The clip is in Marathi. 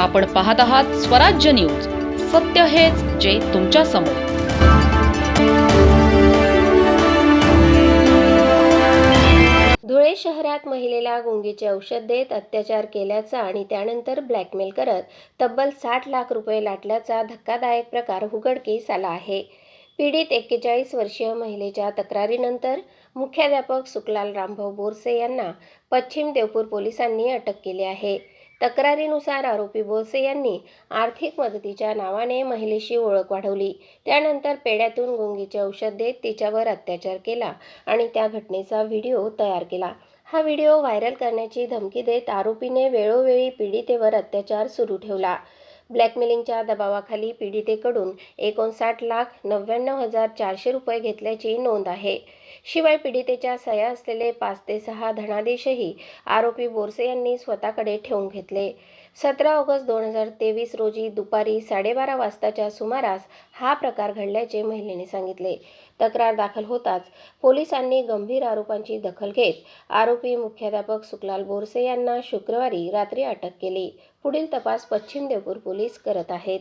आपण पाहत आहात स्वराज्य न्यूज. सत्य हेच जे तुमच्यासमोर. धुळे शहरात महिलेला गुंगीचे औषध देत अत्याचार केल्याचा आणि त्यानंतर ब्लॅकमेल करत तब्बल साठ लाख रुपये लाटल्याचा धक्कादायक प्रकार उघडकीस आला आहे. पीडित एक्केचाळीस वर्षीय महिलेच्या तक्रारीनंतर मुख्याध्यापक सुकलाल रामभाऊ बोरसे यांना पश्चिम देवपूर पोलिसांनी अटक केली आहे. तक्रारीनुसार आरोपी बोरसे यांनी आर्थिक मदतीच्या नावाने महिलेशी ओळख वाढवली. त्यानंतर पेड्यातून गुंगीचे औषध देत तिच्यावर अत्याचार केला आणि त्या घटनेचा व्हिडिओ तयार केला. हा व्हिडिओ व्हायरल करण्याची धमकी देत आरोपीने वेळोवेळी पीडितेवर अत्याचार सुरू ठेवला. ब्लॅकमेलिंगच्या दबावाखाली पीडितेकडून एकोणसाठ लाख नव्याण्णव हजार चारशे रुपये घेतल्याची नोंद आहे. शिवाय पीडितेच्या सह्या असलेले पाच ते सहा धनादेशही आरोपी बोरसे यांनी स्वतःकडे ठेवून घेतले. सतरा ऑगस्ट दोन हजार तेवीस रोजी दुपारी साडेबारा वाजताच्या सुमारास हा प्रकार घडल्याचे महिलेने सांगितले. तक्रार दाखल होताच पोलिसांनी गंभीर आरोपांची दखल घेत आरोपी मुख्याध्यापक सुखलाल बोरसे यांना शुक्रवारी रात्री अटक केली. पुढील तपास पश्चिम देवपूर पोलीस करत आहेत.